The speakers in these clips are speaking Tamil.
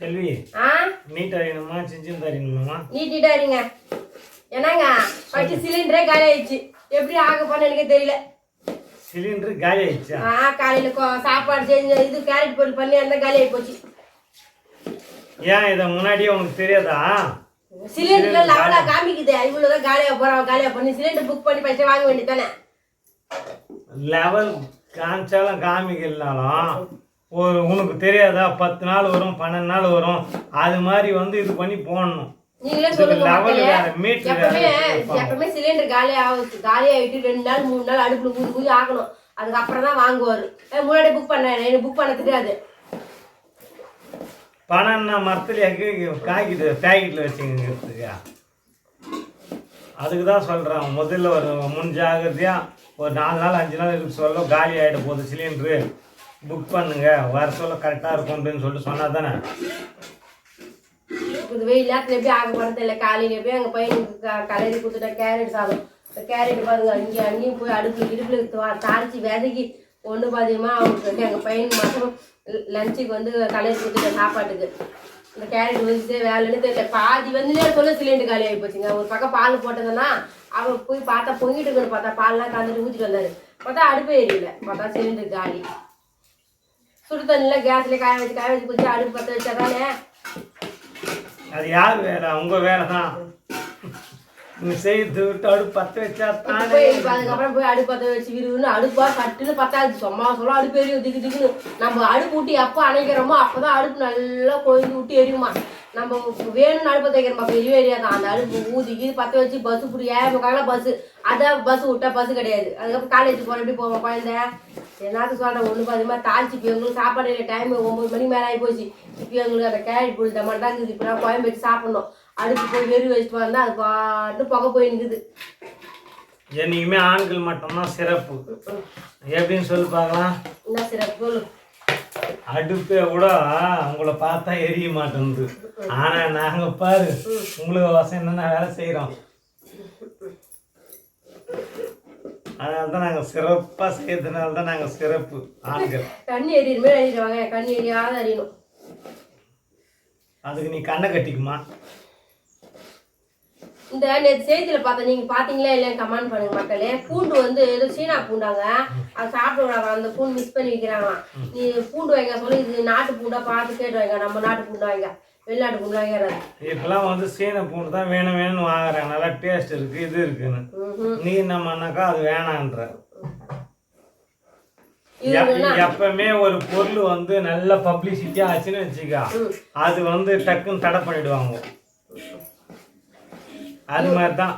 செல்வி ஆ? நீட் அறியணுமா சிஞ்சின் தரணுமா நீட்டிட்டா இருங்க. என்னங்க ஃபர்ஸ்ட் சிலிண்டரே காலி ஆயிடுச்சு. எப்படி ஆக போறேன்னு எனக்கு தெரியல. சிலிண்டர் காலி ஆயிடுச்சா? ஆ காலையில கொ- சாப்பாடு செஞ்சு இது கேரட் பொருள் பண்ணி அந்த காலி ஆகி போச்சு. ஏன் இதை முன்னாடியே உனக்கு தெரியாதா? சிலிண்டர்ல லெவலா காமிக்குது. இவ்வளவுதான் காலியா போறான் காலியா பண்ணி சிலிண்டர் புக் பண்ணி ஃபர்ஸ்ட் வாங்க வேண்டியதானே லெவல் காமிச்சாலும் காமிக்கலனாலும் ஒரு உனக்கு தெரியாதா? பத்து நாள் வரும் பன்னெண்டு நாள் வரும். அது மாதிரி வந்து இது பண்ணி போடணும். நீங்களே சொல்லுங்க எப்பவுமே. எப்பவுமே சிலிண்டர் காலி ஆகுது. காலி ஆகிட்டு ரெண்டு நாள் மூணு நாள் அடுப்புல ஊதி ஊதி ஆகணும். அதுக்கப்புறம் தான் வாங்குவாரு. முன்னாடி புக் பண்ணேன் எனக்கு புக் பண்ண தெரியாது. பணம்னா மரத்துல காய்க்குது பேக்கெட்டில் வச்சுங்கிறதுக்கா அதுக்கு தான் சொல்கிறேன் முதல்ல ஒரு முன் ஜாகிரதையாக ஒரு நாலு நாள் அஞ்சு நாள் சொல்ல காலி ஆகிட போகுது சிலிண்டரு புக் பண்ணுங்க. வர சொல்ல கரெக்டாக இருக்கும் அப்படின்னு சொல்லிட்டு சொன்னா தானே இது வெயில் எப்படி ஆக போறது இல்லை காலையில போய் அங்க பையனுக்கு க- கலரி கொடுத்துட்டா கேரட் சாதம் இந்த கேரட் பாருங்க அங்கேயும் அங்கேயும் போய் அடுப்பு இடுப்புல தாளித்து விதைக்கி. ஒன்று பாதியமா அவங்களுக்கு வந்து எங்கள் பையனுக்கு மட்டும் லஞ்சுக்கு வந்து கலரி கொடுத்துட்டேன் சாப்பாட்டுக்கு. இந்த கேரட் வந்துட்டு வேலைன்னு தெரியல. பாதி வந்து சொல்ல சிலிண்டர் காலி ஆகி போச்சுங்க. ஒரு பக்கம் பால் போட்டதுன்னா அவன் போய் பார்த்தா பொங்கிட்டு இருக்குன்னு பார்த்தா பால்லாம் கலந்துட்டு ஊற்றிட்டு வந்தாரு. பார்த்தா அடுப்பே எரியல. பார்த்தா சிலிண்டர் காலி. சுடு தண்ணியில் கேஸ்ல காய வச்சு காய வச்சு குடிச்சு அடுப்பு பற்ற வச்சா தானே அது யார் வேலை? உங்கள் வேலை தான் செய்து விட்டு அடுப்பு பற்ற வச்சா தானே போய் அதுக்கப்புறம் போய் அடுப்பு பற்ற வச்சு விரும்புன்னு அடுப்பா கட்டுன்னு பத்தாது. சும்மா சொல்ல அடுப்பு எரியும் திக்கு திக்குன்னு. நம்ம அடுப்பு ஊட்டி எப்போ அணைக்கிறோமோ அப்பதான் அடுப்பு நல்லா கொழுந்து விட்டு எரியுமா? நம்ம வேணும்னு அடுப்பு தைக்கிறோம் அப்போ எரியவே எரியாதான் அந்த அடுப்பு ஊதி கீது பற்ற வச்சு பஸ் பிடி ஏழை பஸ். அதான் பஸ் விட்டா பஸ் கிடையாது. அதுக்கப்புறம் காலேஜ் போகிற எப்படி போவோம் குழந்தை? என்னத்து சொல்கிறேன் ஒன்று பாதிமா தாளிச்சு இப்போ எங்களுக்கு சாப்பாடு இல்லை டைம் ஒம்பது மணி மேலே ஆகி போச்சு. இப்போ எங்களுக்கு அந்த கேரட் மட்டும் தான் இருக்குது. இப்போ நான் குழம்பு வச்சு சாப்பிடணும். அடுப்பு போய் வெறி வச்சுட்டு வந்தால் அது பாட்டு புகை போய் நிற்குது என்னைக்குமே ஆண்கள் மட்டும்தான் சிறப்பு. எப்படின்னு சொல்லி பார்க்கலாம். என்ன சிறப்பு? சொல்லு. அடுப்பை கூட உங்களை பார்த்தா எரிய மாட்டேங்குது. ஆனா நாங்க பாரு உங்களுக்கு வசம் என்னென்ன வேலை செய்கிறோம் அதனால தான் நாங்கள் சிறப்பாக செய்யறதுனால தான் நாங்கள் சிறப்பு ஆண்கள் கண்ணு எரியுமே எரிடுவாங்க கண்ணு எரியாத எரியணும் அதுக்கு நீ கண்ணை கட்டிக்குமா? இந்த நேற்று செய்தியில் பார்த்தேன் நீங்கள் பார்த்தீங்களா இல்லைன்னு கமெண்ட் பண்ணுங்க மக்களே. பூண்டு வந்து ஏதோ சீனா பூண்டாங்க. அது சாப்பிடுவாங்க அந்த பூண்டு மிஸ் பண்ணி வைக்கிறாங்களாம். நீ பூண்டு வைங்க சொல்லி இது நாட்டு பூண்டா பார்த்து கேட்டு வைங்க. நம்ம நாட்டு பூண்டா வைங்க. வெளிநாட்டு பூண்டா வைக்கிறாரு இப்பெல்லாம் வந்து சீன பூண்டு தான் வேணும் வேணும்னு வாங்குறாங்க நல்லா டேஸ்ட் இருக்கு இது இருக்குன்னு. நீ என்ன பண்ணாக்கா அது வேணான்ற. எப்- எப்பவுமே ஒரு பொருள் வந்து நல்ல பப்ளிசிட்டியா ஆச்சுன்னு வச்சுக்கா அது வந்து டக்குன்னு தடை பண்ணிடுவாங்க. அது மாதிரி தான்.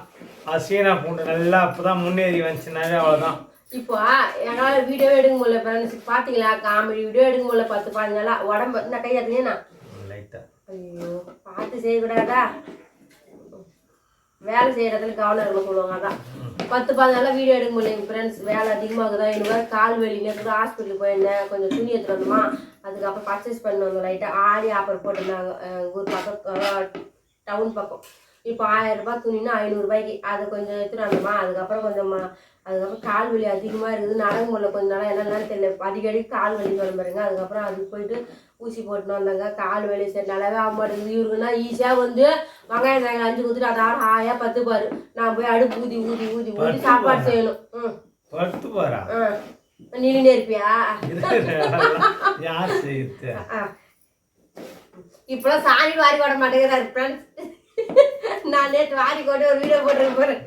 அது சீனா பூண்டு நல்லா அப்பதான் முன்னேறி வந்துச்சுனாவே அவ்வளோதான் இப்போ என்னால் வீடியோ எடுக்க முடியல பார்த்தீங்களா காமெடி வீடியோ எடுக்க முடியல பத்து பாஞ்சு நாளா. உடம்பு இந்த கை அதுலேயே லைட்டா ஐயோ பார்த்து செய்யக்கூடாதா? வேலை செய்கிற இடத்துல கவனம் இருக்க சொல்லுவாங்க அதான். பத்து பதினாலாம் வீடியோ எடுக்க முடியும் ஃப்ரெண்ட்ஸ் வேலை அதிகமாகுதா எனக்கு கால் வலி கூட ஹாஸ்பிட்டல் போயிருந்தேன் கொஞ்சம் துணி எடுத்துட்டு வந்தோமா அதுக்கப்புறம் பர்ச்சேஸ் பண்ணுவாங்க லைட்டாக ஆடி ஆஃபர் போட்டிருந்தாங்க ஊர் பக்கம் டவுன் பக்கம். இப்போ ஆயிரம் ரூபாய் துணினா ஐநூறுரூபாய்க்கு அதை கொஞ்சம் எடுத்துட்டு வந்தோமா அதுக்கப்புறம் கொஞ்சம் அதுக்கப்புறம் கால் வலி அதிகமாக இருக்குது. நடக்க முடியல கொஞ்ச நாளாக என்னென்னு தெரியல. அடிக்கடி கால் வலி வரும் பாருங்க. அதுக்கப்புறம் அதுக்கு போயிட்டு ஊசி போட்டுன்னு வந்தாங்க. கால் வலி சரி நல்லாவே ஆக மாட்டேங்குது. இவருக்குன்னா ஈஸியாக வந்து வெங்காயம் தேங்காய் அஞ்சு கொடுத்துட்டு அதை ஆறு ஆயா பத்து பாரு நான் போய் அடுப்பு ஊதி ஊதி ஊதி ஊதி சாப்பாடு செய்யணும். ம். படுத்து போறா ம் நின்றுட்டே இருப்பியா? யார் செய்யுது. இப்பெல்லாம் சாணி வாரி போட மாட்டேங்கிறாரு ஃப்ரெண்ட்ஸ் நான் நேற்று வாரி போட்டு ஒரு வீடியோ போட்டுருக்க போறேன்.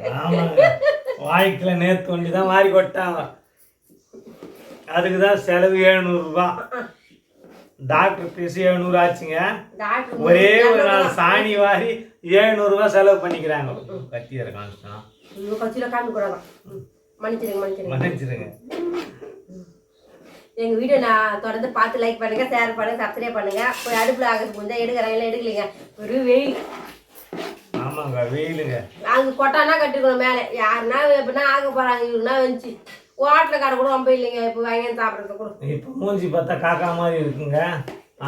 வாய்க்கில் நேற்று கொண்டு தான் வாரி கொட்டாங்க அதுக்கு தான் செலவு எழுநூறுபா. டாக்டர் ஃபீஸ் எழுநூறு ஆச்சுங்க. ஒரே ஒரு நாள் சாணி வாரி எழுநூறுபா செலவு பண்ணிக்கிறாங்க. கத்தி இருக்கான் ஐயோ கட்சியில் காமி கூடாதான் மன்னிச்சிருங்க மன்னிச்சிருங்க மன்னிச்சிருங்க எங்கள் வீடியோ நான் தொடர்ந்து பார்த்து லைக் பண்ணுங்க ஷேர் பண்ணுங்க சப்ஸ்கிரைப் பண்ணுங்க. போய் அடுப்பில் ஆகிறது முடிஞ்சா எடுக்கிறாங்க இல்லை எடுக்கலைங்க. ஒரு வெயில். ஆமாங்க வெயிலுங்க. அங்கே கொட்டானா கட்டிருக்கணும் மேலே. யாருன்னா எப்படின்னா ஆக போகிறாங்க இவருனா வந்துச்சு ஹோட்டலில் கடை கூட ரொம்ப இல்லைங்க இப்போ வாங்கி சாப்பிட்றது கூட. இப்போ மூஞ்சி பார்த்தா காக்கா மாதிரி இருக்குங்க.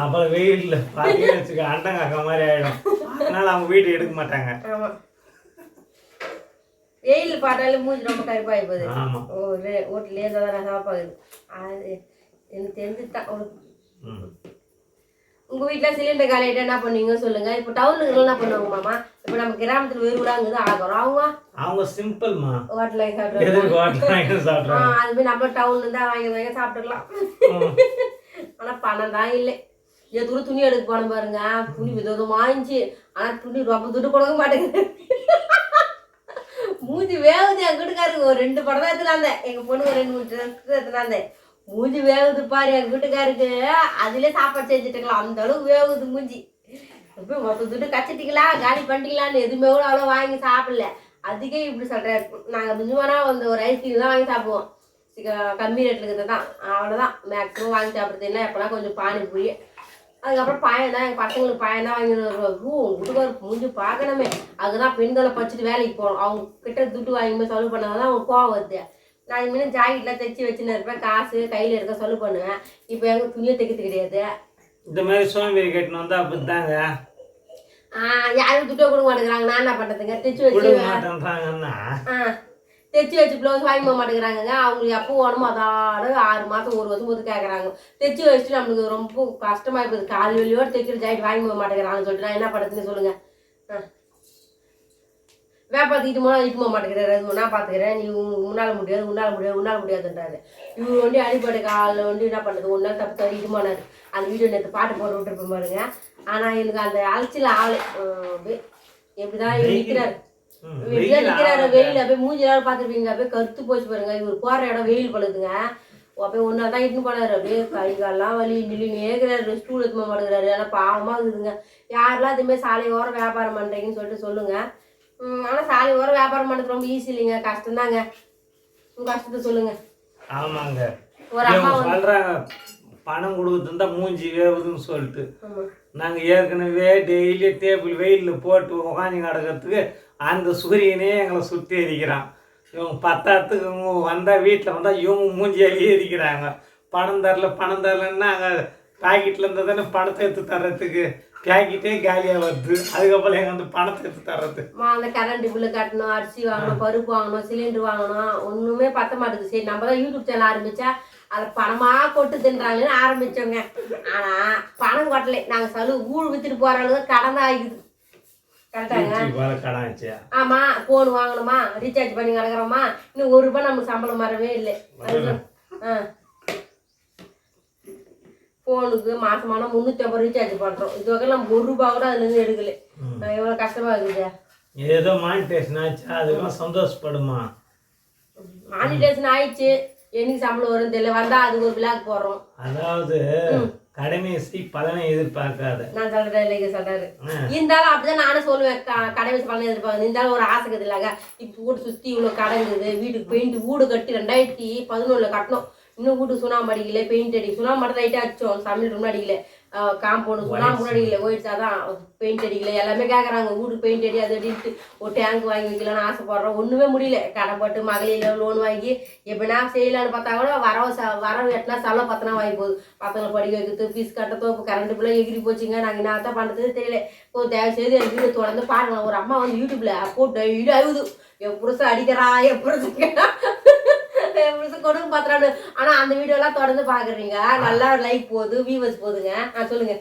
அப்புறம் வெயிலில் பார்த்தீங்க வச்சுக்க அண்டம் காக்கா மாதிரி ஆயிடும். அதனால அவங்க வீட்டு எடுக்க மாட்டாங்க. ஆமாம் வெயில் பார்த்தாலும் மூஞ்சி ரொம்ப கருப்பாகி போகுது. ஆமாம் ஓ வீட்டில் லேசாக தான் சாப்பாகுது அது எனக்கு தெரிஞ்சு தான் ஒரு உங்க வீட்ல சிலிண்டர் காலியாயிட்டா என்ன பண்ணுவீங்க சொல்லுங்க. இப்போ டவுனுக்கு என்ன பண்ணுவாங்க மாமா? இப்போ நம்ம கிராமத்துல வெறு ஊராங்குது ஆகிறோம் அவங்க? அவங்க சிம்பிள்மா ஹோட்டல் சாப்பிட்றாங்க. அது மாதிரி நம்ம டவுன்ல இருந்தா வாங்கி வாங்கி சாப்பிட்டுக்கலாம். ஆனா பணம் தான் இல்லை. எது கூட துணி எடுக்க போன பாருங்க. துணி வித விதமா இருந்துச்சு. ஆனா துணி ரொம்ப துட்டு கொடுக்க மாட்டேங்குது. மூஞ்சி வேகுது. என் வீட்டுக்காருக்கு ஒரு ரெண்டு படம் தான் எடுத்துனாந்தேன் எங்க பொண்ணு ஒரு ரெண்டு மூணு ட்ரெஸ் எடுத்துனாந்தேன் மூஞ்சி வேகுது பாரு எங்க வீட்டுக்காருக்கு. அதுலயே சாப்பாடு செஞ்சுட்டுக்கலாம். அந்த அளவுக்கு வேகுது மூஞ்சி. இப்போ மொத்த துட்டு கச்சிட்டீங்களா காலி பண்ணிட்டீங்களான்னு எதுவுமே கூட அவ்வளோ வாங்கி சாப்பிடல. அதுக்கே இப்படி சொல்றாரு. நாங்க மிஞ்சுமானா வந்து ஒரு ஐஸ்கிரீம் தான் வாங்கி சாப்பிடுவோம். கம்மி ரேட்டில் இருக்கிறது தான். அவ்வளோதான் மேக்ஸிமம் வாங்கி சாப்பிட்றது இல்லை எப்போலாம் கொஞ்சம் பானிபூரி. அதுக்கப்புறம் பாயம் தான் எங்கள் பசங்களுக்கு பாயம் தான் வாங்கி வருவாங்க ஊ மூஞ்சி பார்க்கணுமே. அதுதான் பெண்களை படிச்சுட்டு வேலைக்கு போகணும் அவங்க கிட்ட துட்டு வாங்கி போய் செலவு பண்ணாதான் தான் அவங்க கோவம் வருது. நான் இனிமேல் ஜாக்கெட்லாம் தைச்சி வச்சுன்னு இருப்பேன். காசு கையில் இருக்க செலவு பண்ணுவேன். இப்போ எங்கள் துணியை தைக்கிறது கிடையாது. இந்த மாதிரி சோம்பேறி கட்டினு வந்தா அப்படித்தாங்க யாரும் துட்டை கொடுக்க மாட்டேங்கிறாங்க. நான் என்ன பண்ணுறதுங்க தைச்சி வச்சு மாட்டேன்றாங்கன்னா? தைச்சி வச்சு ப்ளவுஸ் வாங்கி போக மாட்டேங்கிறாங்க அவங்களுக்கு எப்போ வேணுமோ அதாட ஆறு மாதம் ஒரு வருஷம் போது கேட்குறாங்க தைச்சி வச்சுட்டு நம்மளுக்கு ரொம்ப கஷ்டமா இருக்குது. கால் வெளியோடு தைக்கிற ஜாக்கெட் வாங்கி போக மாட்டேங்கிறாங்கன்னு சொல்லிட்டு நான் என்ன பண்ணுறதுன்னு சொல்லுங்க. ஆ. வியாபாரத்துக்கு இட்டு போனால் போக மாட்டேங்கிறாரு. அது நான் பார்த்துக்கிறேன் நீ உன் உன்னால் முடியாது உன்னால் முடியாது உன்னால் முடியாதுன்றாரு. இவர் வந்து அடிப்படை காலில் வந்து என்ன பண்ணுறது நாள் தப்பு போனார் அந்த வீடியோ நேற்று பாட்டு போட்டு விட்டுருப்பேன் பாருங்க. ஆனால் எனக்கு அந்த அலைச்சல் ஆளு எப்படிதான் இவர் நிற்கிறாரு ம், வெயில வெயில் அப்படியே மூஞ்சி எல்லாரும் பாத்துருப்பீங்க. அப்படியே கருத்து போச்சு பாருங்க. இவர் போற இடம் வெயில் பழுதுங்க. அப்படியே ஒன்னா தான் இட்டுன்னு போனாரு. அப்படியே கை கால்லாம் வலி நில்லுன்னு ஏற்கிறாரு ஸ்டூல் எடுத்து போக மாட்டேங்கிறாரு. ஆனா பாவமா இருக்குதுங்க. யாரெல்லாம் இதுமாதிரி சாலை ஓரம் வியாபாரம் பண்றீங்கன்னு சொல்லிட்டு சொல்லுங்க. உம், ஆனா சாலை ஓரம் வியாபாரம் பண்றது ரொம்ப ஈஸி இல்லைங்க. கஷ்டம்தாங்க. உங்க கஷ்டத்தை சொல்லுங்க. ஆமாங்க. ஒரு அம்மா சொல்றாங்க பணம் கொடுக்குறதுந்தா மூஞ்சி வேவுதுன்னு சொல்லிட்டு. ஆமா. நாங்க ஏற்கனவே டெய்லி டேபிள் வெயிலில் போட்டு உக்காந்து கிடக்கிறதுக்கு அந்த சூரியனே எங்களை சுற்றி எரிக்கிறான். இவங்க பத்தாத்துக்கு இவங்க வந்தால் வீட்டில் வந்தால் இவங்க மூஞ்சியாலேயே எரிக்கிறாங்க. பணம் தரல பணம் தரலன்னா அங்கே பாக்கெட்டில் இருந்தால் தானே பணத்தை எடுத்து தர்றதுக்கு? பேக்கெட்டே காலியாக வருது. அதுக்கப்புறம் எங்க வந்து பணத்தை எடுத்து தர்றது. அந்த கரண்ட் பில்லு கட்டணும் அரிசி வாங்கணும் பருப்பு வாங்கணும் சிலிண்டர் வாங்கணும். ஒண்ணுமே பத்த மாட்டேங்குது. சரி நம்ம தான் யூடியூப் சேனல் ஆரம்பிச்சா அதை பணமா கொட்டு தின்றாங்கன்னு ஆரம்பிச்சோங்க. ஆனா பணம் கொட்டலை. நாங்க சலு ஊழ் வித்துட்டு போற அளவுக்கு கடன் ஆச்சு. ஆமா போன் வாங்கணுமா? ரீசார்ஜ் பண்ணி கிடக்குறோமா? இன்னும் ஒரு ரூபாய் நமக்கு சம்பளம் வரவே இல்லை. ஆ. ஃபோனுக்கு மாசமான முந்நூற்றி ஐம்பது ரீசார்ஜ் பண்ணுறோம் இது வகையில் நம்ம ஒரு ரூபா கூட அதுலேருந்து எடுக்கல. நான் எவ்வளோ கஷ்டமா இருக்குது ஏதோ மானிட்டேஷன் ஆச்சு அதுக்கெல்லாம் சந்தோஷப்படுமா? மானிட்டேஷன் ஆயிடுச்சு. என்னைக்கு சம்பளம் வரும் தெரியல. வந்தா அதுக்கு ஒரு விழாக்கு போடுறோம். அதாவது கடமையை செய் பலனை எதிர்பார்க்காத. நான் சொல்றேன் இல்லைங்க சொல்றாரு. இருந்தாலும் அப்படிதான் நானும் சொல்லுவேன். க- கடை வச்சு பலன் எதிர்பார்க்குது. இருந்தாலும் ஒரு ஆசை இருக்குது இல்லைங்க. இப்போ வீடு சுற்றி இவ்வளோ கடங்குது வீட்டுக்கு பெயிண்ட் வீடு கட்டி ரெண்டாயிரத்தி பதினொன்றில் கட்டணும் இன்னும் வீட்டுக்கு சுண்ணாம்பு அடிக்கல பெயிண்ட் அடி சுண்ணாம்பு மட்டும் லைட்டாக அடிச்சோம் சமையல் ரூம் அடிக்கல காம்பவுண்ட் சுண்ணாம்பு கூட அடிக்கல ஒயிட்ஸ் அதான் பெயிண்ட் அடிக்கல எல்லாமே கேட்குறாங்க வீட்டுக்கு பெயிண்ட் அடி அது அடிட்டு ஒரு டேங்க் வாங்கி வைக்கலாம்னு ஆசைப்படுறோம் ஒன்றுமே முடியல கடைப்பட்டு மகளிர் லோன் வாங்கி எப்படின்னா செய்யலான்னு பார்த்தா கூட வரவு ச வரவு எட்டினா செலவு பத்தினா வாங்கி போகுது பசங்களை படிக்க வைக்கிறது ஃபீஸ் கட்டத்தோ இப்போ கரண்ட் பிள்ளை எகிரி போச்சுங்க நாங்கள் என்ன தான் பண்ணுறது தெரியல இப்போ தயவு செய்து என் வீடியோ தொடர்ந்து பாருங்க ஒரு அம்மா வந்து யூடியூப்ல போட்டு டெய்லி அழுகுது என் புருஷன் அடிக்கிறா என் புருஷன் கொடுங்க பார்த்துறான்னு ஆனா அந்த வீடியோலாம் தொடர்ந்து பாக்குறீங்க. நல்லா லைக் போகுது வியூவர்ஸ் போகுதுங்க. ஆ சொல்லுங்க.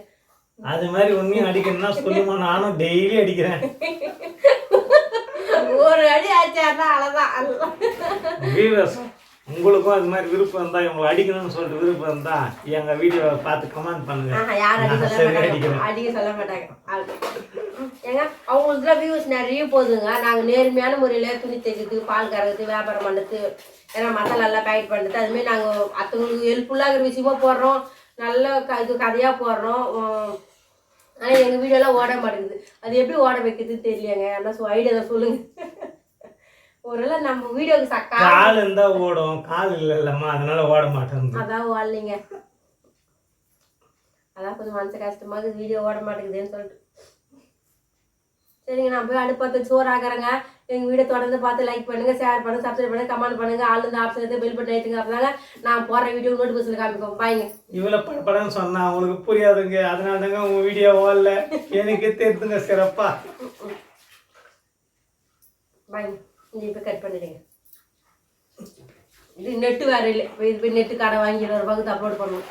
அது மாதிரி உண்மையும் அடிக்கணும்னா சொல்லுமா? நானும் டெய்லி அடிக்கிறேன். ஒரு அடி ஆச்சாருன்னா அவ்வளோதான் வியூவர்ஸ் உங்களுக்கும் அது மாதிரி விருப்பம் இருந்தா இவங்களை அடிக்கணும்னு சொல்லிட்டு விருப்பம் இருந்தா எங்க வீடியோவை பார்த்து கமெண்ட் பண்ணுங்க. அடிக்க சொல்ல மாட்டாங்க. ஏங்க அவங்களுக்கு வியூஸ் நிறைய போகுதுங்க. நாங்க நேர்மையான முறையில துணி தைக்கிறது பால் கறக்கிறது வியாபாரம் பண்ணுறது ஏன்னா மசாலா எல்லாம் பேக்கெட் பண்ணுறது அதுமாரி நாங்க மற்றவங்களுக்கு ஹெல்ப்ஃபுல்லாக இருக்கிற விஷயமா போடுறோம். நல்ல க இது கதையா போடுறோம். உம், ஆனா எங்க வீடியோலாம் ஓட மாட்டேங்குது. அது எப்படி ஓட வைக்கிறதுன்னு தெரியலங்க ஆனால் ஐடியா தான் சொல்லுங்க. ஒருவேளை நம்ம வீடியோக்கு சக்கா கால் இருந்தா ஓடும். கால் இல்ல இல்லம்மா அதனால ஓட மாட்டேங்குது. அதான் ஓடலைங்க. அதான் கொஞ்சம் மனசு கஷ்டமா இருக்குது. வீடியோ ஓட மாட்டேங்குதுன்னு சொல்லிட்டு. சரிங்க நான் போய் அடுப்பத்து சோறு ஆக்குறேங்க எங்கள் வீடியோ தொடர்ந்து பார்த்து லைக் பண்ணுங்க ஷேர் பண்ணுங்க சப்ஸ்கிரைப் பண்ணுங்க கமெண்ட் பண்ணுங்க. ஆள் இந்த ஆப்ஷன் எடுத்து பெல் பட்டன் எடுத்துங்க அப்படினால நான் போடுற வீடியோ நோட்டிஃபிகேஷன் காமிப்போம். பாய்ங்க இவ்வளவு படப்படன்னு சொன்னா அவங்களுக்கு புரியாதுங்க. அதனால தாங்க உங்க வீடியோ ஓடல. எனக்கு தெரிஞ்சுங்க சிறப்பா. பாய்ங்க இங்கே இப்போ கட் பண்ணிடுங்க. இது நெட்டு வேற இல்லை. இப்போ இது போய் நெட்டு கடை வாங்கி ஒரு பகுத்து அப்லோட் பண்ணணும்